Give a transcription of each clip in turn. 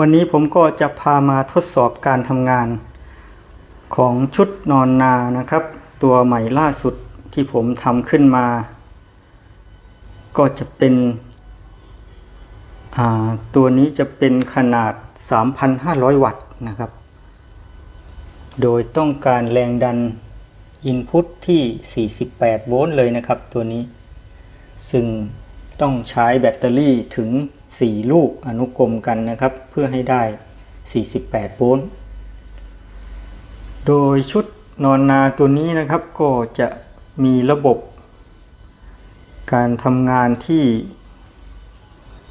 วันนี้ผมก็จะพามาทดสอบการทำงานของชุดนอนนานะครับ ตัวใหม่ล่าสุดที่ผมทำขึ้นมา ก็จะเป็นตัวนี้จะเป็นขนาด 3,500 วัตต์นะครับ โดยต้องการแรงดันอินพุตที่ 48 โวลต์เลยนะครับตัวนี้ ซึ่ง ต้องใช้แบตเตอรี่ถึง 4 ลูกอนุกรมกันนะครับ เพื่อให้ได้ 48 โวลต์ โดยชุดนอนนาตัวนี้นะครับก็จะมีระบบ การทำงานที่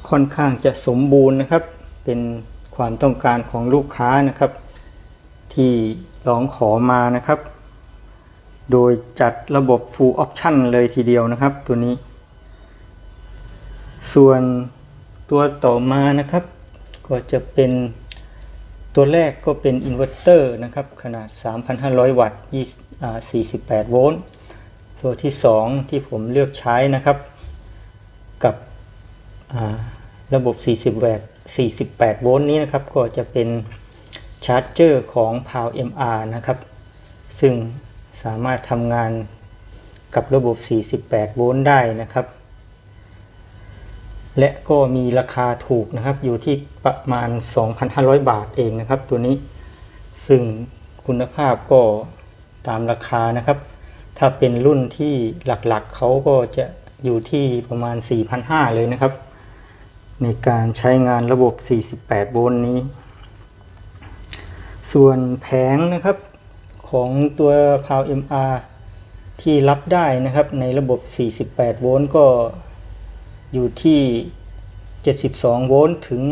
ค่อนข้างจะสมบูรณ์นะครับ เป็นความต้องการของลูกค้านะครับ ที่ร้องขอมานะครับ โดยจัดระบบ Full Option เลยทีเดียวนะครับตัวนี้ ส่วนตัวต่อมานะครับ ก็จะเป็นตัวแรกก็เป็นอินเวอร์เตอร์นะครับ ขนาด 3,500 วัตต์48 โวลต์ตัวที่ 2 ที่ผมเลือกใช้นะครับ กับระบบ 40วัตต์48 โวลต์นี้นะครับ ก็จะเป็นชาร์จเจอร์ของ p o w MR นะครับ ซึ่งสามารถทำงานกับระบบ 48 โวลต์ได้นะครับ และก็มีราคาถูกนะครับอยู่ที่ประมาณ 2,500 บาทเองนะครับ ตัวนี้ซึ่งคุณภาพก็ตามราคานะครับ ถ้าเป็นรุ่นที่หลักๆเขาก็จะอยู่ที่ประมาณ 4,500 เลยนะครับ ในการใช้งานระบบ 48 โวลต์นี้ ส่วนแผงนะครับของตัว p o w MR ที่รับได้นะครับในระบบ 48 โวลต์ก็ อยู่ที่ 72 โวลต์ถึง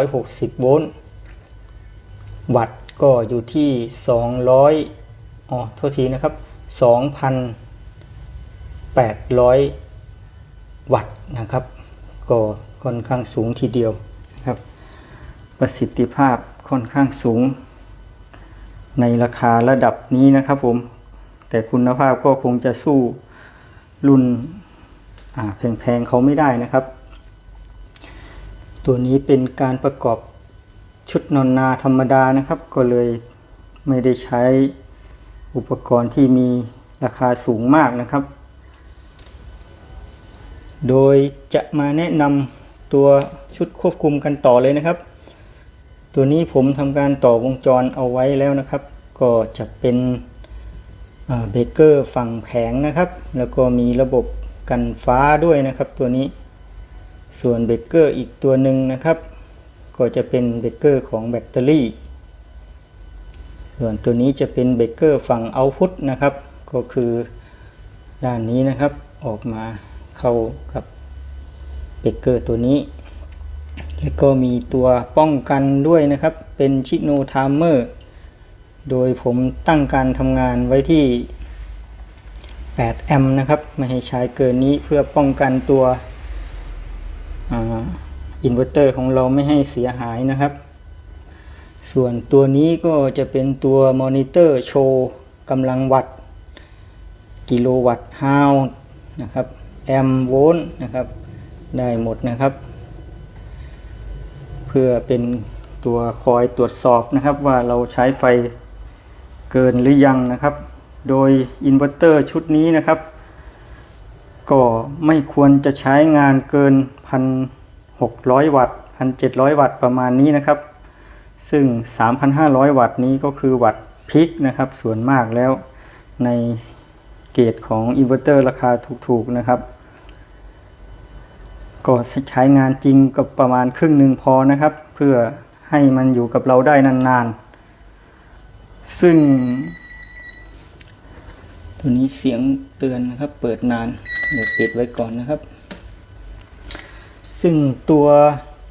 160 โวลต์ วัตต์ก็อยู่ที่ 200อ๋อโทษทีนะครับ 2,800 วัตต์นะครับ ก็ค่อนข้างสูงทีเดียวนะครับ ประสิทธิภาพค่อนข้างสูง ในราคาระดับนี้นะครับผม แต่คุณภาพก็คงจะสู้รุ่น แพงๆเขาไม่ได้นะครับ ตัวนี้เป็นการประกอบชุดนอนนาธรรมดานะครับ ก็เลยไม่ได้ใช้อุปกรณ์ที่มีราคาสูงมากนะครับ โดยจะมาแนะนำตัวชุดควบคุมกันต่อเลยนะครับ ตัวนี้ผมทำการต่อวงจรเอาไว้แล้วนะครับ ก็จะเป็นเบเกอร์ฝั่งแผงนะครับ แล้วก็มีระบบ กันฟ้าด้วยนะครับตัวนี้ ส่วนเบเกอร์อีกตัวหนึ่งนะครับ ก็จะเป็นเบเกอร์ของแบตเตอรี่ ส่วนตัวนี้จะเป็นเบเกอร์ฝั่งเอาพุตนะครับ ก็คือด้านนี้นะครับออกมาเข้ากับเบเกอร์ตัวนี้ แล้วก็มีตัวป้องกันด้วยนะครับ เป็นชิโนทามเมอร์ โดยผมตั้งการทำงานไว้ที่ 8 แอมป์นะครับ ไม่ให้ใช้เกินนี้เพื่อป้องกันตัวอินเวอร์เตอร์ของเราไม่ให้เสียหายนะครับ ส่วนตัวนี้ก็จะเป็นตัวมอนิเตอร์โชว์กำลังวัตต์กิโลวัตต์ฮาวนะครับแอมป์โวลต์นะครับได้หมดนะครับ เพื่อเป็นตัวคอยตรวจสอบนะครับว่าเราใช้ไฟเกินหรือยังนะครับ โดยอินเวอร์เตอร์ชุดนี้นะครับ ก็ไม่ควรจะใช้งานเกิน 1,600 วัตต์ 1,700 วัตต์ประมาณนี้นะครับ ซึ่ง 3,500 วัตต์นี้ก็คือวัตต์พิกนะครับ ส่วนมากแล้วในเกรดของอินเวอร์เตอร์ราคาถูกๆนะครับ ก็ใช้งานจริงกับประมาณครึ่งหนึ่งพอนะครับ เพื่อให้มันอยู่กับเราได้นานๆ ซึ่ง ตัวนี้เสียงเตือนนะครับ เปิดนานเดี๋ยวปิดไว้ก่อนนะครับ ซึ่งตัว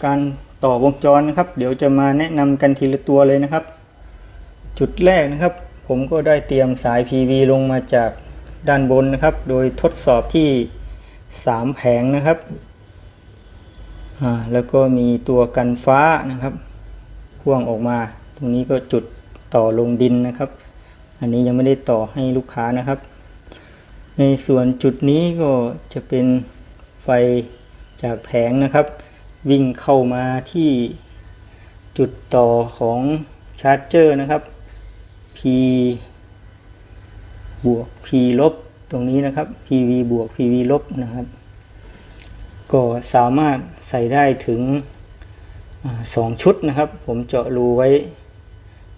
การต่อวงจรนะครับ เดี๋ยวจะมาแนะนำกันทีละตัวเลยนะครับ จุดแรกนะครับ ผมก็ได้เตรียมสาย PV ลงมาจากด้านบนนะครับ โดยทดสอบที่ 3 แผงนะครับแล้วก็มีตัวกันฟ้านะครับพ่วงออกมา ตรงนี้ก็จุดต่อลงดินนะครับ อันนี้ยังไม่ได้ต่อให้ลูกค้านะครับ ในส่วนจุดนี้ก็จะเป็นไฟจากแผงนะครับ วิ่งเข้ามาที่จุดต่อของชาร์จเจอร์นะครับ P บวก P ลบตรงนี้นะครับ PV บวก PV ลบนะครับ ก็สามารถใส่ได้ถึงอาสองชุดนะครับ ผมเจาะรูไว้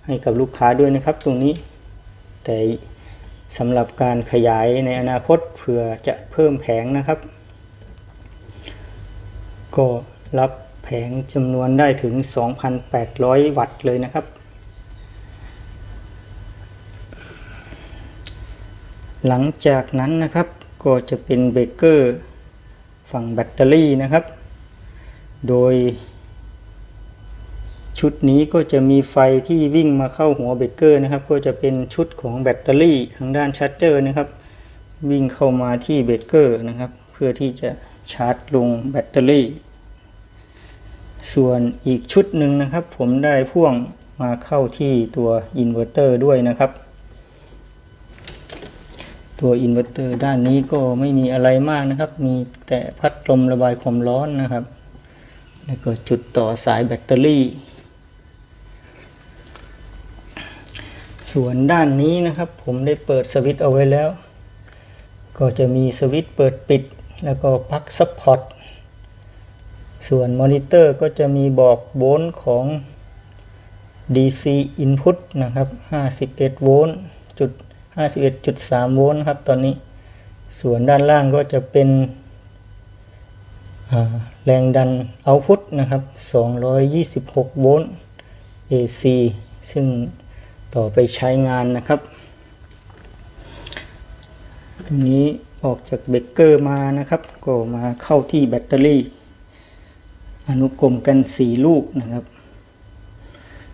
ให้กับลูกค้าด้วยนะครับตรงนี้ แต่สำหรับการขยายในอนาคตเผื่อจะเพิ่มแผงนะครับ ก็รับแผงจำนวนได้ถึง 2,800 วัตต์เลยนะครับ หลังจากนั้นนะครับก็จะเป็นเบรกเกอร์ฝั่งแบตเตอรี่นะครับ โดย ชุดนี้ก็จะมีไฟที่วิ่งมาเข้าหัวเบรกเกอร์นะครับ ก็จะเป็นชุดของแบตเตอรี่ทางด้านชาร์จเจอร์นะครับ วิ่งเข้ามาที่เบรกเกอร์นะครับ เพื่อที่จะชาร์จลงแบตเตอรี่ ส่วนอีกชุดหนึ่งนะครับ ผมได้พ่วงมาเข้าที่ตัวอินเวอร์เตอร์ด้วยนะครับ ตัวอินเวอร์เตอร์ด้านนี้ก็ไม่มีอะไรมากนะครับ มีแต่พัดลมระบายความร้อนนะครับ แล้วก็จุดต่อสายแบตเตอรี่ ส่วนด้านนี้นะครับผมได้เปิดสวิตช์เอาไว้แล้ว ก็จะมีสวิตช์เปิดปิด แล้วก็ปลั๊กซัพพอร์ตส่วนมอนิเตอร์ก็จะมีบอกโวลต์ของ DC input นะครับ 51 โวลต์จุด51.3 โวลต์ครับตอนนี้ ส่วนด้านล่างก็จะเป็นแรงดัน output นะครับ 226 โวลต์ AC ซึ่ง ต่อไปใช้งานนะครับ ตรงนี้ออกจากเบรกเกอร์มานะครับ ก็มาเข้าที่แบตเตอรี่ อนุกรมกัน 4 ลูกนะครับ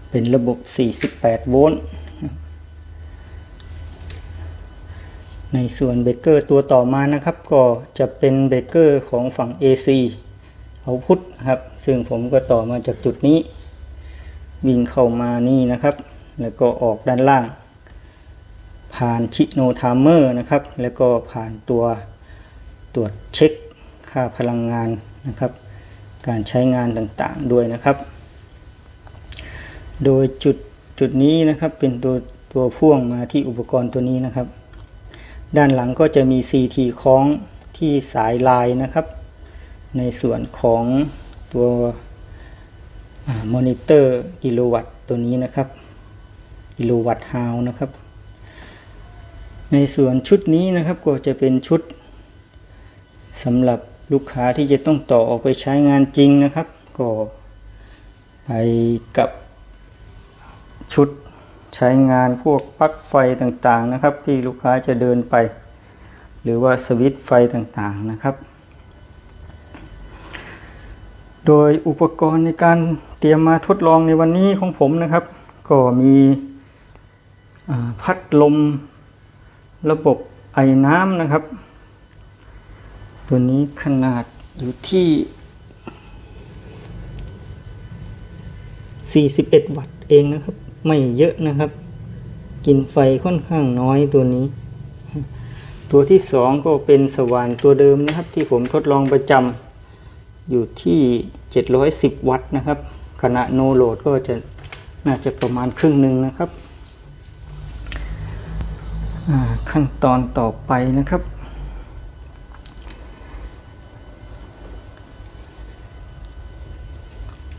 เป็นระบบ 48 โวลต์ในส่วนเบรกเกอร์ตัวต่อมานะครับ ก็จะเป็นเบรกเกอร์ของฝั่ง AC เอาพุทนะครับ ซึ่งผมก็ต่อมาจากจุดนี้ วิ่งเข้ามานี่นะครับ แล้วก็ออกด้านล่าง ผ่านชิโนทามเมอร์นะครับ แล้วก็ผ่านตัวตรวจเช็คค่าพลังงานนะครับ การใช้งานต่างๆด้วยนะครับ โดยจุดจุดนี้นะครับเป็นตัวตัวพ่วงมาที่อุปกรณ์ตัวนี้นะครับ ด้านหลังก็จะมี CT คล้องที่สายลายนะครับ ในส่วนของตัวมอนิเตอร์กิโลวัตต์ตัวนี้นะครับ กิโลวัตต์ฮาวนะครับ ในส่วนชุดนี้นะครับก็จะเป็นชุดสำหรับลูกค้าที่จะต้องต่อออกไปใช้งานจริงนะครับ ก็ไปกับชุดใช้งานพวกปลั๊กไฟต่างๆนะครับ ที่ลูกค้าจะเดินไป หรือว่าสวิตช์ไฟต่างๆนะครับ โดยอุปกรณ์ในการเตรียมมาทดลองในวันนี้ของผมนะครับ ก็มี พัดลมระบบไอ้น้ำนะครับ ตัวนี้ขนาดอยู่ที่ 41 วัตต์เองนะครับ ไม่เยอะนะครับ กินไฟค่อนข้างน้อยตัวนี้ ตัวที่สองก็เป็นสว่านตัวเดิมนะครับ ที่ผมทดลองประจำอยู่ที่ 710 วัตต์นะครับ ขณะโนโหลดก็จะน่าจะประมาณครึ่งหนึ่งนะครับ ขั้นตอนต่อไปนะครับ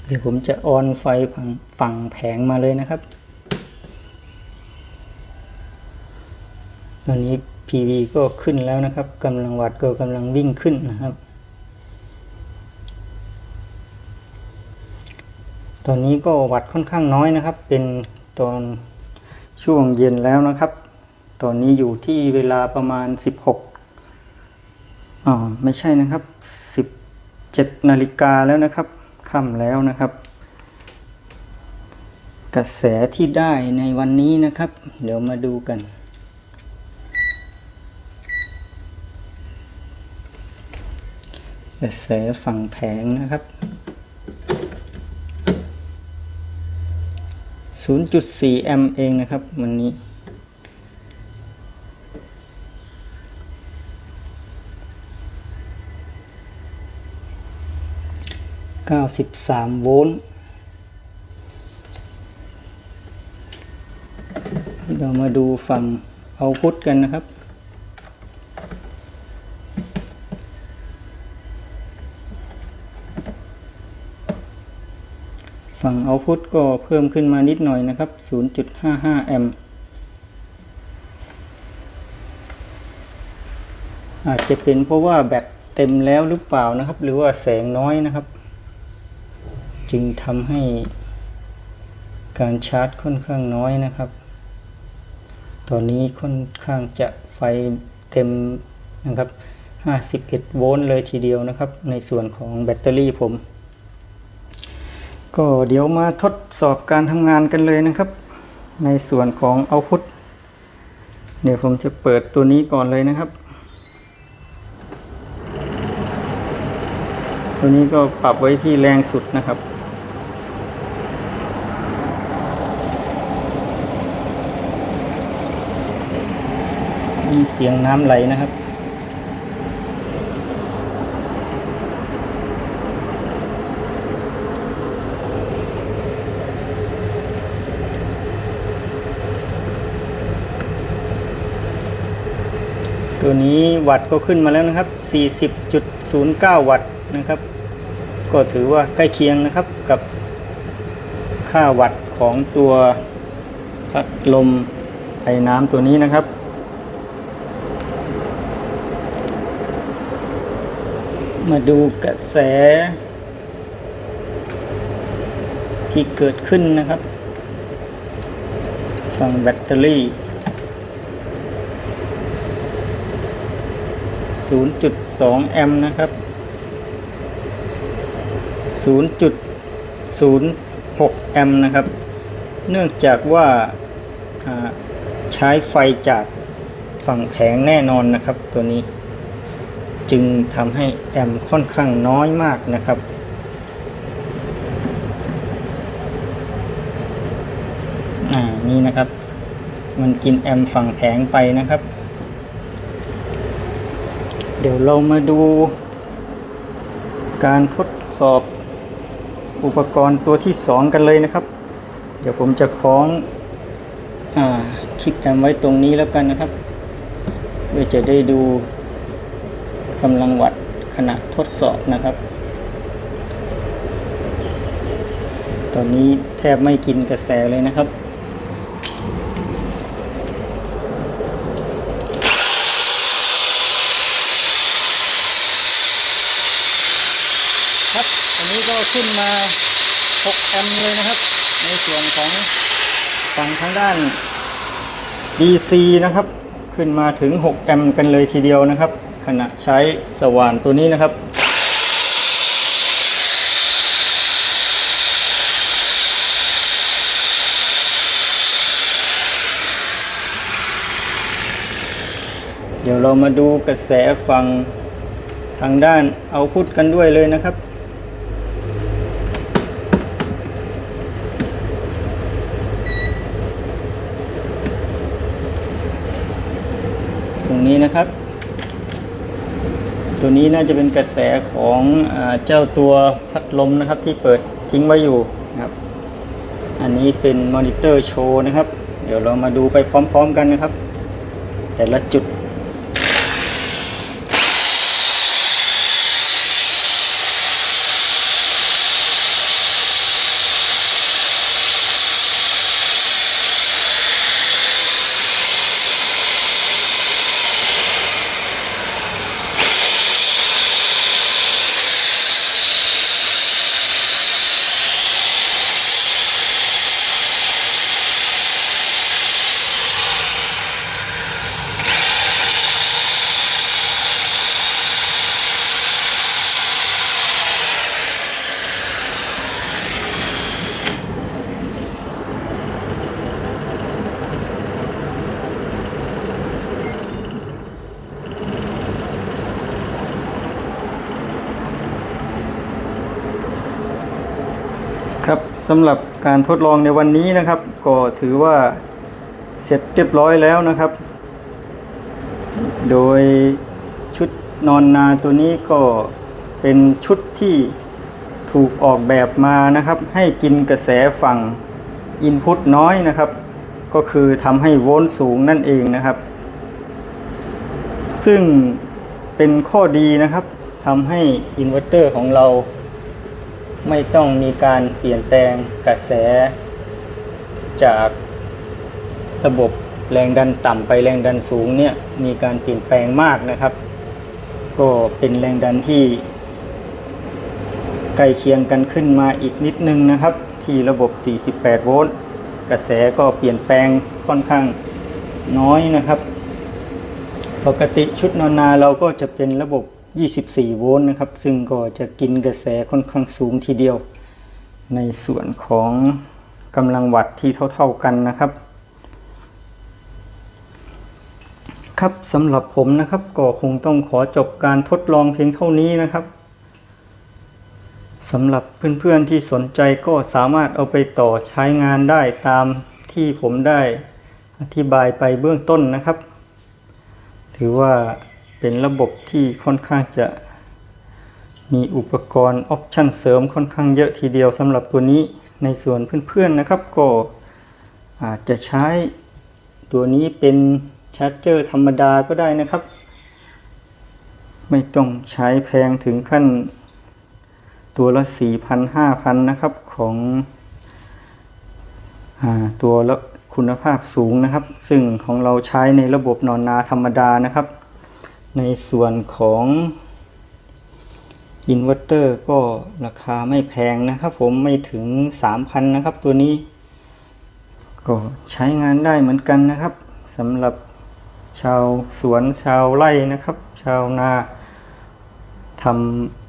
เดี๋ยวผมจะออนไฟฝั่งแผงมาเลยนะครับตอนนี้ PV ก็ขึ้นแล้วนะครับกำลังวัดก็กำลังวิ่งขึ้นนะครับ ตอนนี้ก็วัดค่อนข้างน้อยนะครับ เป็นตอนช่วงเย็นแล้วนะครับ ตอนนี้อยู่ที่เวลาประมาณ 16อ๋อไม่ใช่นะครับ 17นาฬิกาแล้วนะครับค่ำแล้วนะครับ กระแสที่ได้ในวันนี้นะครับ เดี๋ยวมาดูกัน กระแสฝั่งแผงนะครับ0.4แอมป์เองนะครับ วันนี้ 93 โวลต์เรามาดูฝั่งเอาพุทกันนะครับ ฝั่งเอาพุทก็เพิ่มขึ้นมานิดหน่อยนะครับ 0.55 แอมป์อาจจะเป็นเพราะว่าแบตเต็มแล้วหรือเปล่านะครับ หรือว่าแสงน้อยนะครับ จึงทำให้การชาร์จค่อนข้างน้อยนะครับ ตอนนี้ค่อนข้างจะไฟเต็มนะครับ 51 โวลต์เลยทีเดียวนะครับ ในส่วนของแบตเตอรี่ผม ก็เดี๋ยวมาทดสอบการทำงานกันเลยนะครับ ในส่วนของเอาพุทเดี๋ยวผมจะเปิดตัวนี้ก่อนเลยนะครับ ตัวนี้ก็ปรับไว้ที่แรงสุดนะครับ มีเสียงน้ำไหลนะครับ ตัวนี้วัตต์ก็ขึ้นมาแล้วนะครับ 40.09 วัตต์นะครับ ก็ถือว่าใกล้เคียงนะครับกับค่าวัตต์ของตัวพัดลมไอ้น้ำตัวนี้นะครับ มาดูกระแส ที่เกิดขึ้นนะครับ ฝั่งแบตเตอรี่ 0.2 แอมป์นะครับ 0.06 แอมป์นะครับ เนื่องจากว่าใช้ไฟจากฝั่งแผงแน่นอนนะครับตัวนี้ จึงทำให้แอมค่อนข้างน้อยมากนะครับ อ่า นี่นะครับ มันกินแอมฝั่งแผงไปนะครับ เดี๋ยวเรามาดู การทดสอบอุปกรณ์ตัวที่ 2 กันเลยนะครับ เดี๋ยวผมจะคล้องอคลิปแอมไว้ตรงนี้แล้วกันนะครับ เพื่อจะได้ดู กำลังวัดขณะทดสอบนะครับ ตอนนี้แทบไม่กินกระแสเลยนะครับครับอันนี้ก็ขึ้นมา 6 แอมป์เลยนะครับ ในส่วนของฝั่งทางด้าน DC นะครับ ขึ้นมาถึง 6 แอมป์กันเลยทีเดียวนะครับ ขณะใช้สว่านตัวนี้นะครับ เดี๋ยวเรามาดูกระแสฝั่งทางด้านเอาพุทกันด้วยเลยนะครับ ตรงนี้นะครับ ตัวนี้น่าจะเป็นกระแสของอเจ้าตัวพัดลมนะครับที่เปิดทิ้งไว้อยู่นะครับ อันนี้เป็นมอนิเตอร์โชว์นะครับ เดี๋ยวเรามาดูไปพร้อมๆกันนะครับ แต่ละจุด สำหรับการทดลองในวันนี้นะครับ ก็ถือว่าเสร็จเรียบร้อยแล้วนะครับ โดยชุดนอนนาตัวนี้ก็เป็นชุดที่ถูกออกแบบมานะครับ ให้กินกระแสฝั่งอินพุตน้อยนะครับ ก็คือทำให้โวลต์สูงนั่นเองนะครับ ซึ่งเป็นข้อดีนะครับทำให้อินเวอร์เตอร์ของเรา ไม่ต้องมีการเปลี่ยนแปลงกระแส จากระบบแรงดันต่ำไปแรงดันสูงเนี่ยมีการเปลี่ยนแปลงมากนะครับ ก็เป็นแรงดันที่ใกล้เคียงกันขึ้นมาอีกนิดนึงนะครับ ที่ระบบ 48 โวลต์กระแสก็เปลี่ยนแปลงค่อนข้างน้อยนะครับ ปกติชุดนอนนาเราก็จะเป็นระบบ 24 โวลต์นะครับ ซึ่งก็จะกินกระแสค่อนข้างสูงทีเดียว ในส่วนของกำลังวัตต์ที่เท่า ๆกันนะครับ ครับสำหรับผมนะครับก็คงต้องขอจบการทดลองเพียงเท่านี้นะครับสำหรับเพื่อนๆที่สนใจก็สามารถเอาไปต่อใช้งานได้ตามที่ผมได้อธิบายไปเบื้องต้นนะครับ ถือว่า เป็นระบบที่ค่อนข้างจะมีอุปกรณ์ออปชั่นเสริมค่อนข้างเยอะทีเดียวสำหรับตัวนี้ในส่วนเพื่อนๆนะครับก็อาจจะใช้ตัวนี้เป็นชาร์จเจอร์ธรรมดาก็ได้นะครับ ไม่ต้องใช้แพงถึงขั้นตัวละ 4,000 5,000 นะครับของอตัวละคุณภาพสูงนะครับ ซึ่งของเราใช้ในระบบนอนนาธรรมดานะครับ ในส่วนของอินเวอร์เตอร์ก็ราคาไม่แพงนะครับผมไม่ถึง 3,000 นะครับตัวนี้ ก็ใช้งานได้เหมือนกันนะครับสำหรับชาวสวนชาวไร่นะครับ ชาวนาท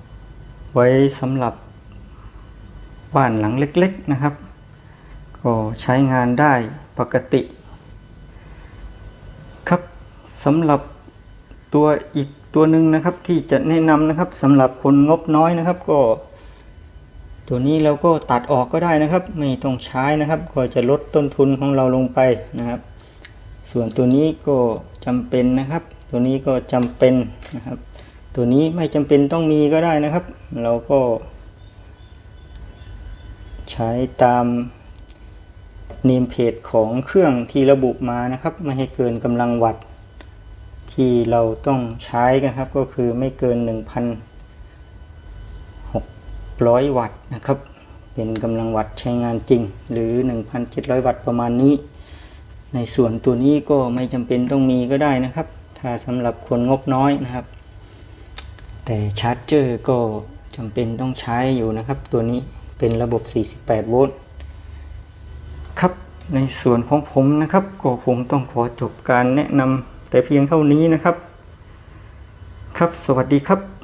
ำไว้สำหรับบ้านหลังเล็กๆนะครับ ก็ใช้งานได้ปกติ ครับสำหรับ ตัวอีกตัวหนึ่งนะครับที่จะแนะนำนะครับสำหรับคนงบน้อยนะครับ ก็ ตัวนี้เราก็ตัดออกก็ได้นะครับ ไม่ต้องใช้นะครับ ก็จะลดต้นทุนของเราลงไปนะครับ ส่วนตัวนี้ก็จำเป็นนะครับ ตัวนี้ก็จำเป็นนะครับ ตัวนี้ไม่จำเป็นต้องมีก็ได้นะครับ เราก็ ใช้ตามเนมเพจของเครื่องที่ระบุมานะครับ ไม่ให้เกินกำลังวัต ที่เราต้องใช้กันครับก็คือไม่เกิน 1,600 วัตต์นะครับ เป็นกำลังวัตต์ใช้งานจริง หรือ 1,700 วัตต์ประมาณนี้ ในส่วนตัวนี้ก็ไม่จำเป็นต้องมีก็ได้นะครับ ถ้าสำหรับคนงบน้อยนะครับ แต่ชาร์จเจอร์ก็จำเป็นต้องใช้อยู่นะครับ ตัวนี้เป็นระบบ 48 โวลต์ครับในส่วนของผมนะครับ ก็คงต้องขอจบการแนะนำ แต่เพียงเท่านี้นะครับ ครับสวัสดีครับ